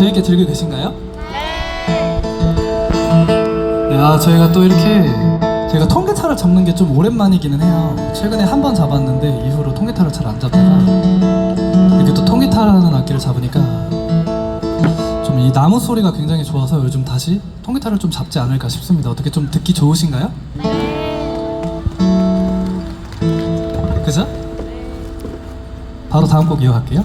재밌게 들고 계신가요? 네, 아, 저희가 또 이렇게 제가 통기타를 잡는 게 좀 오랜만이기는 해요. 최근에 한 번 잡았는데 이후로 통기타를 잘 안 잡다가 이렇게 또 통기타라는 악기를 잡으니까 좀 이 나무 소리가 굉장히 좋아서 요즘 다시 통기타를 좀 잡지 않을까 싶습니다. 어떻게 좀 듣기 좋으신가요? 그죠? 바로 다음 곡 이어갈게요.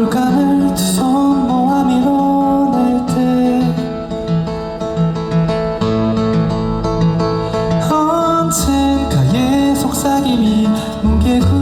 물감을 두 손 모아 밀어낼 때. 언젠가의 속삭임이 뭉게구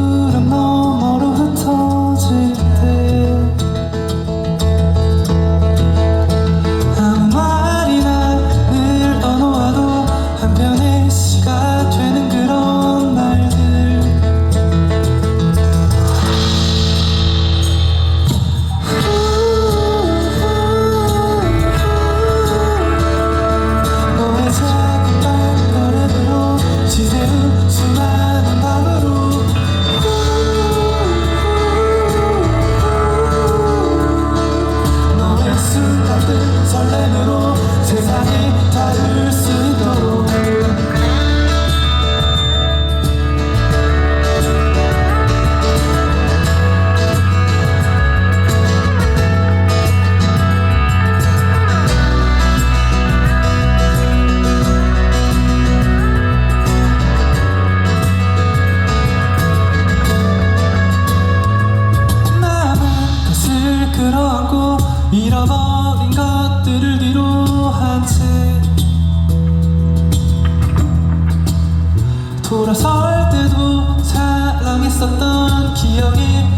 돌아설 때도 사랑했었던 기억이